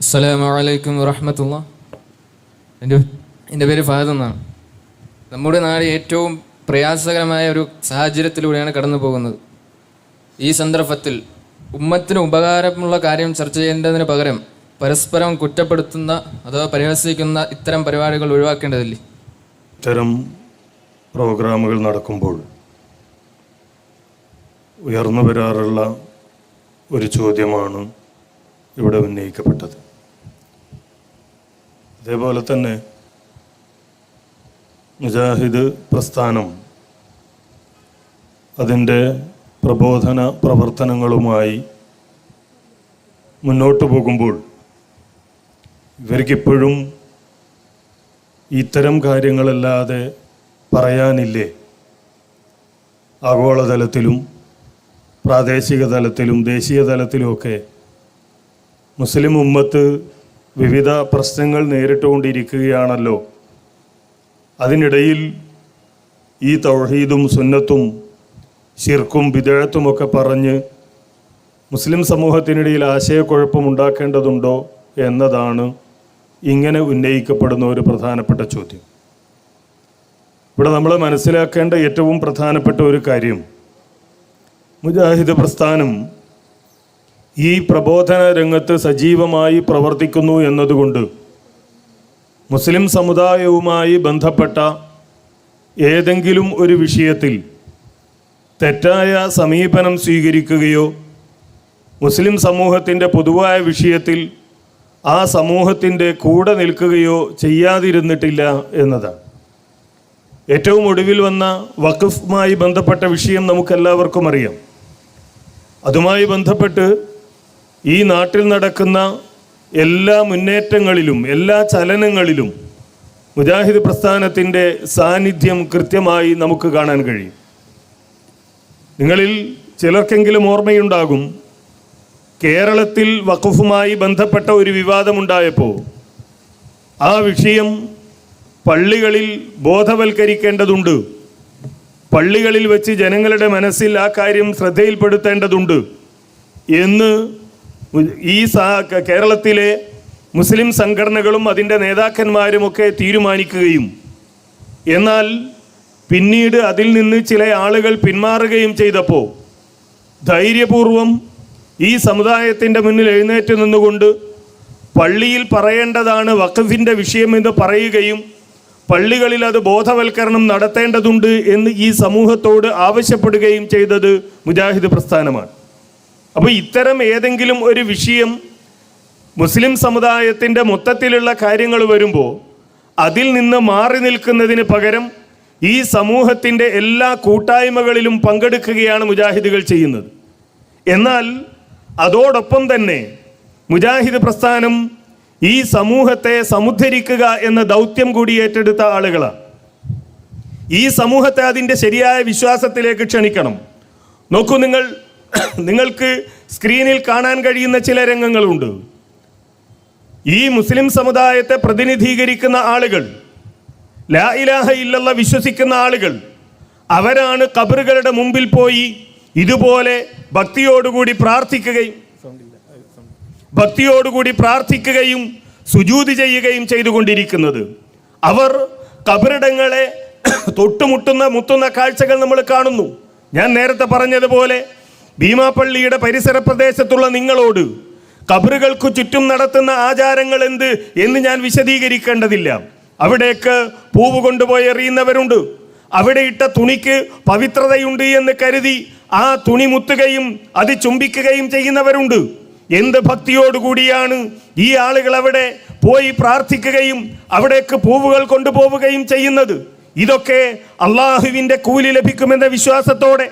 അസ്സലാമു അലൈക്കും വറഹമത്തുള്ള. എന്റെ എന്റെ പേര് ഫഹദ് എന്നാണ്. നമ്മുടെ നാട് ഏറ്റവും പ്രയാസകരമായ ഒരു സാഹചര്യത്തിലൂടെയാണ് കടന്നു പോകുന്നത്. ഈ സന്ദർഭത്തിൽ ഉമ്മത്തിന് ഉപകാരമുള്ള കാര്യം ചർച്ച ചെയ്യേണ്ടതിന് പകരം പരസ്പരം കുറ്റപ്പെടുത്തുന്ന അഥവാ പരിഹസിക്കുന്ന ഇത്തരം പരിപാടികൾ ഒഴിവാക്കേണ്ടതില്ലേ? ഇത്തരം പ്രോഗ്രാമുകൾ നടക്കുമ്പോൾ ഉയർന്നു വരാറുള്ള ഒരു ചോദ്യമാണ് ഇവിടെ ഉന്നയിക്കപ്പെട്ടത്. അതേപോലെ തന്നെ മുജാഹിദ് പ്രസ്ഥാനം അതിന്റെ പ്രബോധന പ്രവർത്തനങ്ങളുമായി മുന്നോട്ട് പോകുമ്പോൾ ഇവർക്കിപ്പോഴും ഇത്തരം കാര്യങ്ങളല്ലാതെ പറയാനില്ലേ? ആഗോളതലത്തിലും പ്രാദേശിക തലത്തിലും ദേശീയ തലത്തിലുമൊക്കെ മുസ്ലിം ഉമ്മത്ത് വിവിധ പ്രശ്നങ്ങൾ നേരിട്ടുകൊണ്ടിരിക്കുകയാണല്ലോ. അതിനിടയിൽ ഈ തൗഹീദും സുന്നത്തും ശിർക്കും വിദേഴത്തുമൊക്കെ പറഞ്ഞ് മുസ്ലിം സമൂഹത്തിനിടയിൽ ആശയക്കുഴപ്പമുണ്ടാക്കേണ്ടതുണ്ടോ എന്നതാണ് ഇങ്ങനെ ഉന്നയിക്കപ്പെടുന്ന ഒരു പ്രധാനപ്പെട്ട ചോദ്യം. ഇവിടെ നമ്മൾ മനസ്സിലാക്കേണ്ട ഏറ്റവും പ്രധാനപ്പെട്ട ഒരു കാര്യം മുജാഹിദ് പ്രസ്ഥാനം ഈ പ്രബോധന രംഗത്ത് സജീവമായി പ്രവർത്തിക്കുന്നു എന്നതുകൊണ്ട് മുസ്ലിം സമുദായവുമായി ബന്ധപ്പെട്ട ഏതെങ്കിലും ഒരു വിഷയത്തിൽ തെറ്റായ സമീപനം സ്വീകരിക്കുകയോ മുസ്ലിം സമൂഹത്തിന്റെ പൊതുവായ വിഷയത്തിൽ ആ സമൂഹത്തിന്റെ കൂടെ നിൽക്കുകയോ ചെയ്യാതിരുന്നിട്ടില്ല എന്നതാണ്. ഏറ്റവും ഒടുവിൽ വന്ന വഖഫുമായി ബന്ധപ്പെട്ട വിഷയം നമുക്കെല്ലാവർക്കും അറിയാം. അതുമായി ബന്ധപ്പെട്ട് ഈ നാട്ടിൽ നടക്കുന്ന എല്ലാ മുന്നേറ്റങ്ങളിലും എല്ലാ ചലനങ്ങളിലും മുജാഹിദ് പ്രസ്ഥാനത്തിന്റെ സാന്നിധ്യം കൃത്യമായി നമുക്ക് കാണാൻ കഴിയും. നിങ്ങളിൽ ചിലർക്കെങ്കിലും ഓർമ്മയുണ്ടാകും കേരളത്തിൽ വഖഫുമായി ബന്ധപ്പെട്ട ഒരു വിവാദമുണ്ടായപ്പോൾ ആ വിഷയം പള്ളികളിൽ ബോധവൽക്കരിക്കേണ്ടതുണ്ട് പള്ളികളിൽ വെച്ച് ജനങ്ങളുടെ മനസ്സിൽ ആ കാര്യം ശ്രദ്ധയിൽപ്പെടുത്തേണ്ടതുണ്ട് എന്ന് ഈ കേരളത്തിലെ മുസ്ലിം സംഘടനകളും അതിന്റെ നേതാക്കന്മാരുമൊക്കെ തീരുമാനിക്കുകയും എന്നാൽ പിന്നീട് അതിൽ നിന്ന് ചില ആളുകൾ പിന്മാറുകയും ചെയ്തപ്പോൾ ധൈര്യപൂർവം ഈ സമുദായത്തിന്റെ മുന്നിൽ എഴുന്നേറ്റ് നിന്നുകൊണ്ട് പള്ളിയിൽ പറയേണ്ടതാണ് വഖഫിന്റെ വിഷയമെന്ന് പറയുകയും പള്ളികളിൽ അത് ബോധവൽക്കരണം നടത്തേണ്ടതുണ്ട് എന്ന് ഈ സമൂഹത്തോട് ആവശ്യപ്പെടുകയും ചെയ്തത് മുജാഹിദ് പ്രസ്ഥാനമാണ്. അപ്പോൾ ഇത്തരം ഏതെങ്കിലും ഒരു വിഷയം മുസ്ലിം സമുദായത്തിന്റെ മൊത്തത്തിലുള്ള കാര്യങ്ങൾ വരുമ്പോൾ അതിൽ നിന്ന് മാറി നിൽക്കുന്നതിന് പകരം ഈ സമൂഹത്തിന്റെ എല്ലാ കൂട്ടായ്മകളിലും പങ്കെടുക്കുകയാണ് മുജാഹിദുകൾ ചെയ്യുന്നത്. എന്നാൽ അതോടൊപ്പം തന്നെ മുജാഹിദ് പ്രസ്ഥാനം ഈ സമൂഹത്തെ സമുദ്ധരിക്കുക എന്ന ദൗത്യം കൂടി ഏറ്റെടുത്ത ആളുകളാണ് ഈ സമൂഹത്തെ അതിന്റെ ശരിയായ വിശ്വാസത്തിലേക്ക് ക്ഷണിക്കണം. നോക്കൂ നിങ്ങൾ നിങ്ങൾക്ക് സ്ക്രീനിൽ കാണാൻ കഴിയുന്ന ചില രംഗങ്ങളുണ്ട്. ഈ മുസ്ലിം സമുദായത്തെ പ്രതിനിധീകരിക്കുന്ന ആളുകൾ ലാ ഇലാഹ ഇല്ലല്ല വിശ്വസിക്കുന്ന ആളുകൾ അവരാണ് കബറുകളുടെ മുമ്പിൽ പോയി ഇതുപോലെ ഭക്തിയോടുകൂടി പ്രാർത്ഥിക്കുകയും ഭക്തിയോടുകൂടി പ്രാർത്ഥിക്കുകയും സുജൂതി ചെയ്യുകയും ചെയ്തുകൊണ്ടിരിക്കുന്നത്. അവർ കബറിടങ്ങളെ തൊട്ടുമുട്ടുന്ന മുത്തുന്ന കാഴ്ചകൾ നമ്മൾ കാണുന്നു. ഞാൻ നേരത്തെ പറഞ്ഞതുപോലെ ഭീമാപ്പള്ളിയുടെ പരിസര പ്രദേശത്തുള്ള നിങ്ങളോട് കബറുകൾക്കു ചുറ്റും നടത്തുന്ന ആചാരങ്ങൾ എന്ത് എന്ന് ഞാൻ വിശദീകരിക്കേണ്ടതില്ല. അവിടേക്ക് പൂവ് കൊണ്ടുപോയി എറിയുന്നവരുണ്ട്. അവിടെ ഇട്ട തുണിക്ക് പവിത്രതയുണ്ട് എന്ന് കരുതി ആ തുണി മുത്തുകയും അത് ചുംബിക്കുകയും ചെയ്യുന്നവരുണ്ട്. എന്ത് ഭക്തിയോടുകൂടിയാണ് ഈ ആളുകൾ അവിടെ പോയി പ്രാർത്ഥിക്കുകയും അവിടേക്ക് പൂവുകൾ കൊണ്ടുപോവുകയും ചെയ്യുന്നത്? ഇതൊക്കെ അള്ളാഹുവിന്റെ കൂലി ലഭിക്കുമെന്ന വിശ്വാസത്തോടെ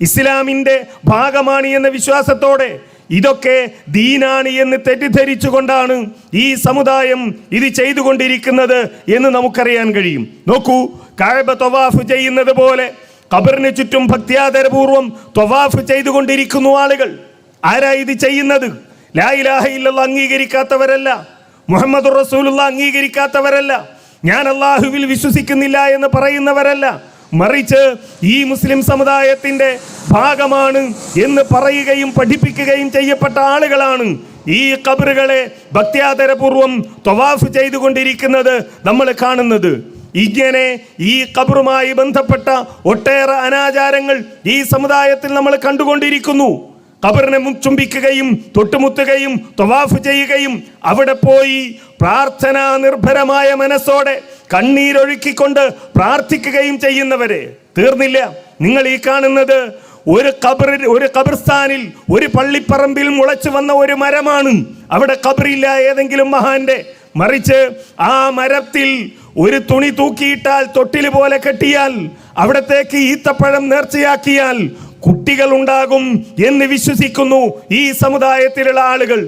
ഇസ്ലാമിന്റെ ഭാഗമാണ് എന്ന വിശ്വാസത്തോടെ ഇതൊക്കെ ദീനാണ് എന്ന് തെറ്റിദ്ധരിച്ചുകൊണ്ടാണ് ഈ സമുദായം ഇത് ചെയ്തുകൊണ്ടിരിക്കുന്നത് എന്ന് നമുക്കറിയാൻ കഴിയും. നോക്കൂ കാഴ്ബ തൊവാഫ് ചെയ്യുന്നത് പോലെ ഖബറിന് ചുറ്റും ഭക്തിയാദരപൂർവം തൊവാഫ് ചെയ്തുകൊണ്ടിരിക്കുന്നു ആളുകൾ. ആരാ ഇത് ചെയ്യുന്നത്? ലാ ഇലാഹ ഇല്ലല്ലാഹ് അംഗീകരിക്കാത്തവരല്ല. മുഹമ്മദ് റസൂലുള്ള അംഗീകരിക്കാത്തവരല്ല. ഞാൻ അള്ളാഹുവിൽ വിശ്വസിക്കുന്നില്ല എന്ന് പറയുന്നവരല്ല. മറിച്ച് ഈ മുസ്ലിം സമുദായത്തിന്റെ ഭാഗമാണ് എന്ന് പറയുകയും പഠിപ്പിക്കുകയും ചെയ്യപ്പെട്ട ആളുകളാണ് ഈ കബറുകളെ ഭക്ത്യാതരപൂർവം തൊവാഫ് ചെയ്തുകൊണ്ടിരിക്കുന്നത് നമ്മൾ കാണുന്നത്. ഇങ്ങനെ ഈ കബറുമായി ബന്ധപ്പെട്ട ഒട്ടേറെ അനാചാരങ്ങൾ ഈ സമുദായത്തിൽ നമ്മൾ കണ്ടുകൊണ്ടിരിക്കുന്നു. കബറിനെ ചുംബിക്കുകയും തൊട്ടുമുത്തുകയും തൊവാഫ് ചെയ്യുകയും അവിടെ പോയി പ്രാർത്ഥനാ നിർഭരമായ മനസ്സോടെ കണ്ണീരൊഴുക്കിക്കൊണ്ട് പ്രാർത്ഥിക്കുകയും ചെയ്യുന്നവരെ. തീർന്നില്ല. നിങ്ങൾ ഈ കാണുന്നത് ഒരു കബറിൽ ഒരു കബർസ്ഥാനിൽ ഒരു പള്ളിപ്പറമ്പിൽ മുളച്ചു വന്ന ഒരു മരമാണ്. അവിടെ കബറില്ല ഏതെങ്കിലും മഹാന്റെ. മറിച്ച് ആ മരത്തിൽ ഒരു തുണി തൂക്കിയിട്ടാൽ തൊട്ടിൽ പോലെ കെട്ടിയാൽ അവിടത്തേക്ക് ഈത്തപ്പഴം നേർച്ചയാക്കിയാൽ കുട്ടികൾ ഉണ്ടാകും എന്ന് വിശ്വസിക്കുന്നു ഈ സമുദായത്തിലുള്ള ആളുകൾ.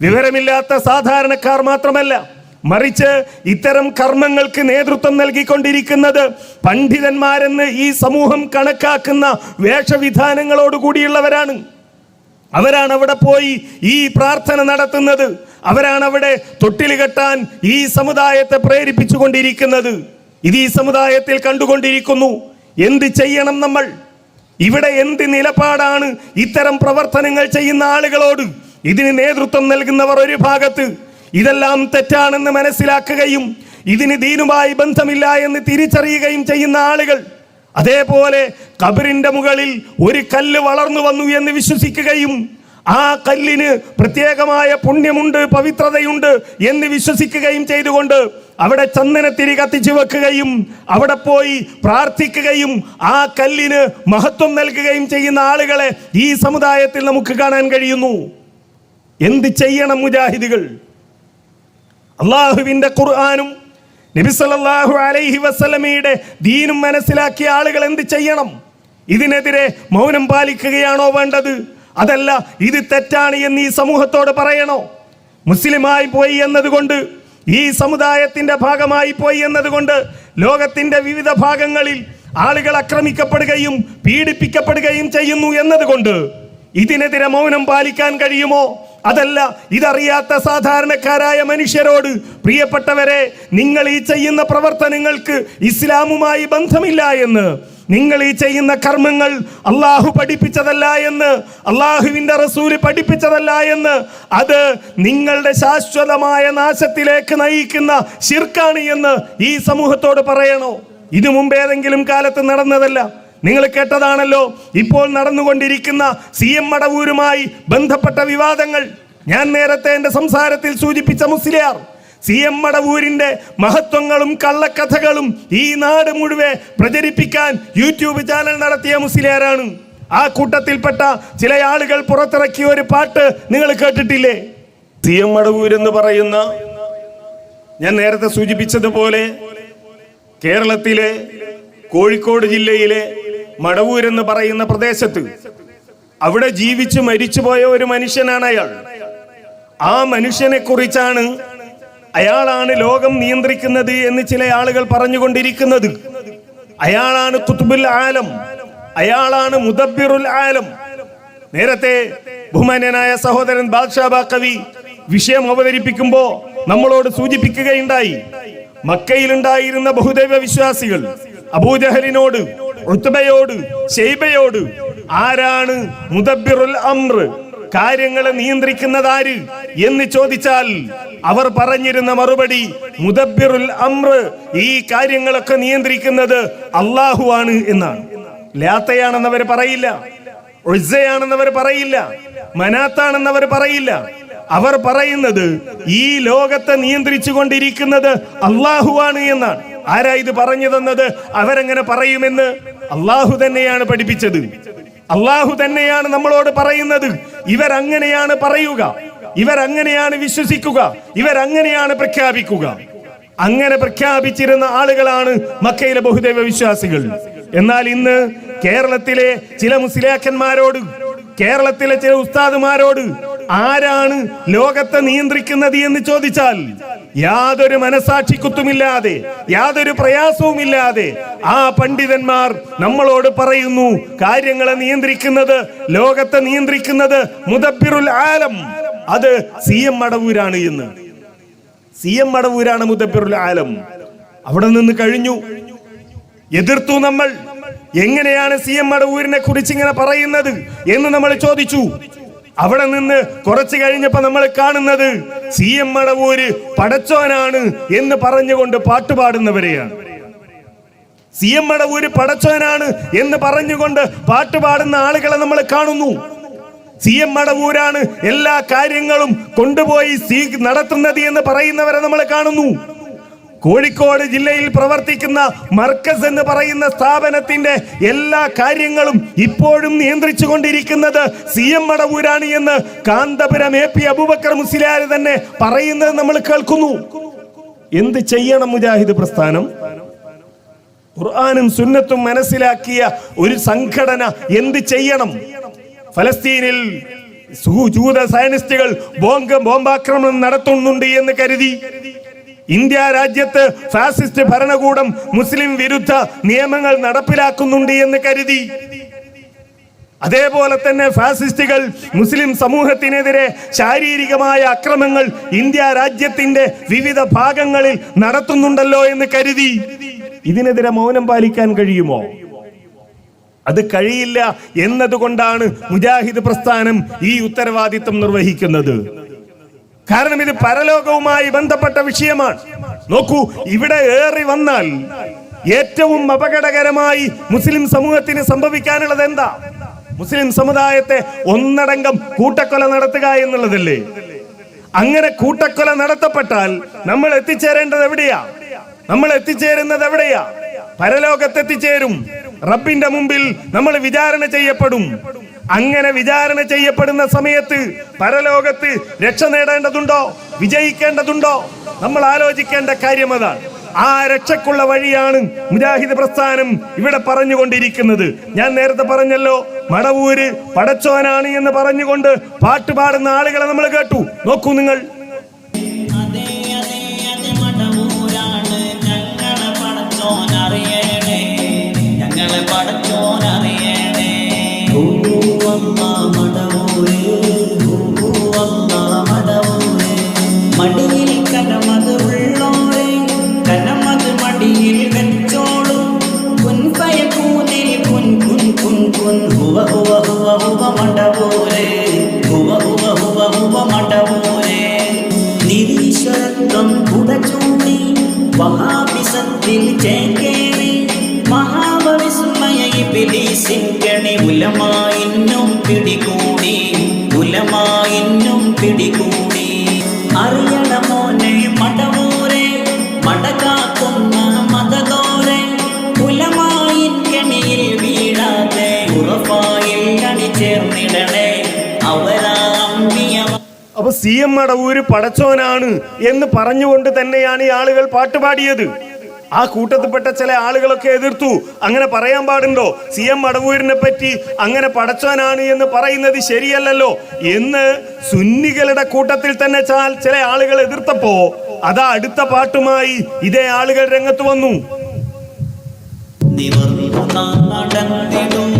വിവരമില്ലാത്ത സാധാരണക്കാർ മാത്രമല്ല മറിച്ച് ഇത്തരം കർമ്മങ്ങൾക്ക് നേതൃത്വം നൽകിക്കൊണ്ടിരിക്കുന്നത് പണ്ഡിതന്മാരെന്ന് ഈ സമൂഹം കണക്കാക്കുന്ന വേഷവിധാനങ്ങളോട് കൂടിയുള്ളവരാണ് അവരാണ് അവിടെ പോയി ഈ പ്രാർത്ഥന നടത്തുന്നത്. അവരാണ് അവിടെ തൊട്ടിൽ കെട്ടാൻ ഈ സമുദായത്തെ പ്രേരിപ്പിച്ചുകൊണ്ടിരിക്കുന്നത്. ഇത് ഈ സമുദായത്തിൽ കണ്ടുകൊണ്ടിരിക്കുന്നു. എന്ത് ചെയ്യണം നമ്മൾ? ഇവിടെ എന്ത് നിലപാടാണ് ഇത്തരം പ്രവർത്തനങ്ങൾ ചെയ്യുന്ന ആളുകളോട്? ഇതിന് നേതൃത്വം നൽകുന്നവർ ഒരു ഭാഗത്ത്. ഇതെല്ലാം തെറ്റാണെന്ന് മനസ്സിലാക്കുകയും ഇതിന് ദീനുമായി ബന്ധമില്ല എന്ന് തിരിച്ചറിയുകയും ചെയ്യുന്ന ആളുകൾ. അതേപോലെ കബറിന്റെ മുകളിൽ ഒരു കല്ല് വളർന്നു വന്നു എന്ന് വിശ്വസിക്കുകയും ആ കല്ലിന് പ്രത്യേകമായ പുണ്യമുണ്ട് പവിത്രതയുണ്ട് എന്ന് വിശ്വസിക്കുകയും ചെയ്തുകൊണ്ട് അവിടെ ചന്ദനത്തിരി കത്തിച്ചു വെക്കുകയും അവിടെ പോയി പ്രാർത്ഥിക്കുകയും ആ കല്ലിന് മഹത്വം നൽകുകയും ചെയ്യുന്ന ആളുകളെ ഈ സമുദായത്തിൽ നമുക്ക് കാണാൻ കഴിയുന്നു. എന്ത് ചെയ്യണം മുജാഹിദികൾ? അള്ളാഹുവിന്റെ ഖുർആാനും നബി സല്ലല്ലാഹു അലൈഹി വസല്ലമയുടെ ദീനും മനസ്സിലാക്കിയ ആളുകൾ എന്ത് ചെയ്യണം? ഇതിനെതിരെ മൗനം പാലിക്കുകയാണോ വേണ്ടത്? അതല്ല ഇത് തെറ്റാണ് എന്ന് ഈ സമൂഹത്തോട് പറയണോ? മുസ്ലിമായി പോയി എന്നതുകൊണ്ട് ഈ സമുദായത്തിന്റെ ഭാഗമായി പോയി എന്നതുകൊണ്ട് ലോകത്തിന്റെ വിവിധ ഭാഗങ്ങളിൽ ആളുകൾ ആക്രമിക്കപ്പെടുകയും പീഡിപ്പിക്കപ്പെടുകയും ചെയ്യുന്നു എന്നതുകൊണ്ട് ഇതിനെതിരെ മൗനം പാലിക്കാൻ കഴിയുമോ? അതല്ല ഇതറിയാത്ത സാധാരണക്കാരായ മനുഷ്യരോട് പ്രിയപ്പെട്ടവരെ നിങ്ങൾ ഈ ചെയ്യുന്ന പ്രവർത്തനങ്ങൾക്ക് ഇസ്ലാമുമായി ബന്ധമില്ല എന്ന് നിങ്ങൾ ഈ ചെയ്യുന്ന കർമ്മങ്ങൾ അള്ളാഹു പഠിപ്പിച്ചതല്ല എന്ന് അള്ളാഹുവിന്റെ റസൂൽ പഠിപ്പിച്ചതല്ല എന്ന് അത് നിങ്ങളുടെ ശാശ്വതമായ നാശത്തിലേക്ക് നയിക്കുന്ന ശിർക്കാണ് എന്ന് ഈ സമൂഹത്തോട് പറയണോ? ഇതു മുമ്പ് ഏതെങ്കിലും കാലത്ത് നടന്നതല്ല. നിങ്ങൾ കേട്ടതാണല്ലോ ഇപ്പോൾ നടന്നുകൊണ്ടിരിക്കുന്ന സി എം മടവൂരുമായി ബന്ധപ്പെട്ട വിവാദങ്ങൾ. ഞാൻ നേരത്തെ എന്റെ സംസാരത്തിൽ സൂചിപ്പിച്ച മുസ്ലിയാർ സി എം മടവൂരിന്റെ മഹത്വങ്ങളും കള്ളക്കഥകളും ഈ നാട് മുഴുവൻ പ്രചരിപ്പിക്കാൻ യൂട്യൂബ് ചാനൽ നടത്തിയ മുസ്ലിയാരാണ്. ആ കൂട്ടത്തിൽപ്പെട്ട ചില ആളുകൾ പുറത്തിറക്കിയ ഒരു പാട്ട് നിങ്ങൾ കേട്ടിട്ടില്ലേ? സി എം മടവൂർ എന്ന് പറയുന്ന ഞാൻ നേരത്തെ സൂചിപ്പിച്ചതുപോലെ കേരളത്തിലെ കോഴിക്കോട് ജില്ലയിലെ മടവൂർ എന്ന് പറയുന്ന പ്രദേശത്ത് അവിടെ ജീവിച്ചു മരിച്ചുപോയ ഒരു മനുഷ്യനാണ് അയാൾ. ആ മനുഷ്യനെ കുറിച്ചാണ് അയാളാണ് ലോകം നിയന്ത്രിക്കുന്നത് എന്ന് ചില ആളുകൾ പറഞ്ഞുകൊണ്ടിരിക്കുന്നത്. അയാളാണ് കുത്തുബുൽ ആലം. അയാളാണ് മുദബിറുൽ ആലം. നേരത്തെ ബഹുമാന്യനായ സഹോദരൻ ബാദ്ഷാബ കവി വിഷയം അവതരിപ്പിക്കുമ്പോ നമ്മളോട് സൂചിപ്പിക്കുകയുണ്ടായി. മക്കയിലുണ്ടായിരുന്ന ബഹുദൈവ വിശ്വാസികൾ അബൂജഹലിനോട് ഉത്ബയോട് ഷെയ്ബയോട് ആരാണ് മുദബിറുൽ അമ്ര കാര്യങ്ങളെ നിയന്ത്രിക്കുന്നത് ആര് എന്ന് ചോദിച്ചാൽ അവർ പറഞ്ഞിരുന്ന മറുപടി മുദബിറുൽ അമ്ര ഈ കാര്യങ്ങളൊക്കെ നിയന്ത്രിക്കുന്നത് അള്ളാഹു ആണ് എന്നാണ്. ലാത്തയാണെന്നവർ പറയില്ല ഒഴ്സയാണെന്നവർ പറയില്ല മനാത്താണെന്നവർ പറയില്ല. അവർ പറയുന്നത് ഈ ലോകത്തെ നിയന്ത്രിച്ചു കൊണ്ടിരിക്കുന്നത് അള്ളാഹുവാണ് എന്നാണ്. ആരാ ഇത് പറഞ്ഞു തന്നത്? അവരെങ്ങനെ പറയുമെന്ന് അള്ളാഹു തന്നെയാണ് പഠിപ്പിച്ചത്. അള്ളാഹു തന്നെയാണ് നമ്മളോട് പറയുന്നത്. ഇവരങ്ങനെയാണ് പറയുക. ഇവരങ്ങനെയാണ് വിശ്വസിക്കുക. ഇവരങ്ങനെയാണ് പ്രഖ്യാപിക്കുക. അങ്ങനെ പ്രഖ്യാപിച്ചിരുന്ന ആളുകളാണ് മക്കയിലെ ബഹുദൈവ വിശ്വാസികൾ. എന്നാൽ ഇന്ന് കേരളത്തിലെ ചില മുസ്ലിയാക്കന്മാരോട് കേരളത്തിലെ ചില ഉസ്താദുമാരോട് ആരാണ് ലോകത്തെ നിയന്ത്രിക്കുന്നത് എന്ന് ചോദിച്ചാൽ യാതൊരു മനസാക്ഷിക്കുത്തുമില്ലാതെ യാതൊരു പ്രയാസവുമില്ലാതെ ആ പണ്ഡിതന്മാർ നമ്മളോട് പറയുന്നു കാര്യങ്ങളെ നിയന്ത്രിക്കുന്നത് ലോകത്തെ നിയന്ത്രിക്കുന്നത് മുദബിറുൽ ആലം. അത് സി എം മടവൂരാണ് എന്ന്. സി എം മടവൂരാണ് മുദബിറുൽ ആലം. അവിടെ നിന്ന് കഴിഞ്ഞു. എതിർത്തു നമ്മൾ. എങ്ങനെയാണ് സി എം മടവൂരിനെ കുറിച്ച് ഇങ്ങനെ പറയുന്നത് എന്ന് നമ്മൾ ചോദിച്ചു. അവിടെ നിന്ന് കുറച്ച് കഴിഞ്ഞപ്പോ നമ്മൾ കാണുന്നത് സി എം മടവൂര് പടച്ചോനാണ് എന്ന് പറഞ്ഞുകൊണ്ട് പാട്ടുപാടുന്നവരെയാണ്. സി എം മടവൂര് പടച്ചോനാണ് എന്ന് പറഞ്ഞുകൊണ്ട് പാട്ടുപാടുന്ന ആളുകളെ നമ്മൾ കാണുന്നു. സി എം മടവൂരാണ് എല്ലാ കാര്യങ്ങളും കൊണ്ടുപോയി നടത്തുന്നത് എന്ന് പറയുന്നവരെ നമ്മൾ കാണുന്നു. കോഴിക്കോട് ജില്ലയിൽ പ്രവർത്തിക്കുന്ന മർക്കസ് എന്ന് പറയുന്ന സ്ഥാപനത്തിന്റെ എല്ലാ കാര്യങ്ങളും ഇപ്പോഴും നിയന്ത്രിച്ചു കൊണ്ടിരിക്കുന്നത് സി എം മടവൂരാണ് എന്ന് കാന്തപുരം എ പി അബൂബക്കർ മുസ്ലിയാർ തന്നെ പറയുന്നത് നമ്മൾ കേൾക്കുന്നു. എന്ത് ചെയ്യണം മുജാഹിദ് പ്രസ്ഥാനം? ഖുർആാനും സുന്നത്തും മനസ്സിലാക്കിയ ഒരു സംഘടന എന്ത് ചെയ്യണം? ഫലസ്തീനിൽ ജൂത സയനിസ്റ്റുകൾ ബോംബ് ബോംബാക്രമണം നടത്തുന്നുണ്ട് എന്ന് കരുതി. ഇന്ത്യ രാജ്യത്ത് ഫാസിസ്റ്റ് ഭരണകൂടം മുസ്ലിം വിരുദ്ധ നിയമങ്ങൾ നടപ്പിലാക്കുന്നുണ്ട് എന്ന് കരുതി. അതേപോലെ തന്നെ ഫാസിസ്റ്റുകൾ മുസ്ലിം സമൂഹത്തിനെതിരെ ശാരീരികമായ അക്രമങ്ങൾ ഇന്ത്യ രാജ്യത്തിന്റെ വിവിധ ഭാഗങ്ങളിൽ നടത്തുന്നുണ്ടല്ലോ എന്ന് കരുതി. ഇതിനെതിരെ മൗനം പാലിക്കാൻ കഴിയുമോ? അത് കഴിയില്ല എന്നതുകൊണ്ടാണ് മുജാഹിദ് പ്രസ്ഥാനം ഈ ഉത്തരവാദിത്വം നിർവഹിക്കുന്നത്. കാരണം ഇത് പരലോകവുമായി ബന്ധപ്പെട്ട വിഷയമാണ്. നോക്കൂ ഇവിടെ ഏറി വന്നാൽ ഏറ്റവും അപകടകരമായി മുസ്ലിം സമൂഹത്തിന് സംഭവിക്കാനുള്ളത് എന്താ? മുസ്ലിം സമുദായത്തെ ഒന്നടങ്കം കൂട്ടക്കൊല നടത്തുക എന്നുള്ളതല്ലേ? അങ്ങനെ കൂട്ടക്കൊല നടത്തപ്പെട്ടാൽ നമ്മൾ എത്തിച്ചേരേണ്ടത് എവിടെയാ? നമ്മൾ എത്തിച്ചേരുന്നത് എവിടെയാ? പരലോകത്തെത്തിച്ചേരും. റബ്ബിന്റെ മുമ്പിൽ നമ്മൾ വിചാരണ ചെയ്യപ്പെടും. അങ്ങനെ വിചാരണ ചെയ്യപ്പെടുന്ന സമയത്ത് പരലോകത്ത് രക്ഷ നേടേണ്ടതുണ്ടോ? വിജയിക്കേണ്ടതുണ്ടോ? നമ്മൾ ആലോചിക്കേണ്ട കാര്യം അതാണ്. ആ രക്ഷക്കുള്ള വഴിയാണ് മുജാഹിദ് പ്രസ്ഥാനം ഇവിടെ പറഞ്ഞുകൊണ്ടിരിക്കുന്നത്. ഞാൻ നേരത്തെ പറഞ്ഞല്ലോ മടവൂര് പടച്ചോനാണ് എന്ന് പറഞ്ഞുകൊണ്ട് പാട്ടുപാടുന്ന ആളുകളെ നമ്മൾ കേട്ടു. നോക്കൂ നിങ്ങൾ. നിരീശ്വരത്വം കുടചൂടി വഹാബിസത്തിൽ ചേക്കേറി മഹാവിസ്മയ ഇബിലീസിങ്കണി ഉലമായിന്നും പിടികൂടി ഉലമായിന്നും പിടികൂടി. അറിയണ അപ്പൊ സി എം അടവൂര് പടച്ചോനാണ് എന്ന് പറഞ്ഞുകൊണ്ട് തന്നെയാണ് ഈ ആളുകൾ പാട്ടുപാടിയത്. ആ കൂട്ടത്തിൽപ്പെട്ട ചില ആളുകളൊക്കെ എതിർത്തു. അങ്ങനെ പറയാൻ പാടുണ്ടോ? സി എം മടവൂരിനെ പറ്റി അങ്ങനെ പടച്ചോനാണ് എന്ന് പറയുന്നത് ശരിയല്ലല്ലോ. എന്ന് സുന്നികളുടെ കൂട്ടത്തിൽ തന്നെ ചില ആളുകൾ എതിർത്തപ്പോ അതാ അടുത്ത പാട്ടുമായി ഇതേ ആളുകൾ രംഗത്ത് വന്നു. നിവർന്നു നടന്നിടും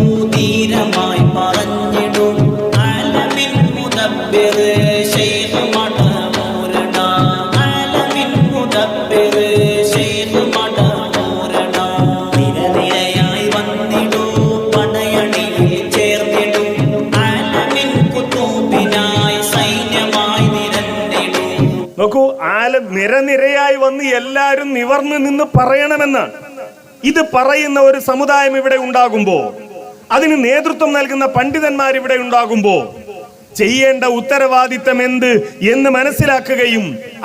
നിവർന്നു നിന്ന് പറയണമെന്നാണ് ഇത് പറയുന്ന ഒരു സമുദായം ഇവിടെ ഉണ്ടാകുമ്പോൾ അതിന് നേതൃത്വം നൽകുന്ന പണ്ഡിതന്മാർ ഇവിടെ ഉണ്ടാകുമ്പോൾ ചെയ്യേണ്ട ഉത്തരവാദിത്തം എന്ത് എന്ന് മനസ്സിലാക്കുകയും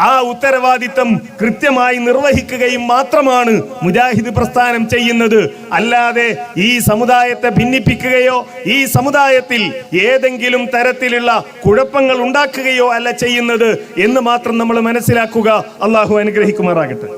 ആ ഉത്തരവാദിത്തം കൃത്യമായി നിർവഹിക്കുകയും മാത്രമാണ് മുജാഹിദ് പ്രസ്ഥാനം ചെയ്യുന്നത്. അല്ലാതെ ഈ സമുദായത്തെ ഭിന്നിപ്പിക്കുകയോ ഈ സമുദായത്തിൽ ഏതെങ്കിലും തരത്തിലുള്ള കുഴപ്പങ്ങൾ ഉണ്ടാക്കുകയോ അല്ല ചെയ്യുന്നത് എന്ന് മാത്രം നമ്മൾ മനസ്സിലാക്കുക. അള്ളാഹു അനുഗ്രഹിക്കുമാറാകട്ടെ.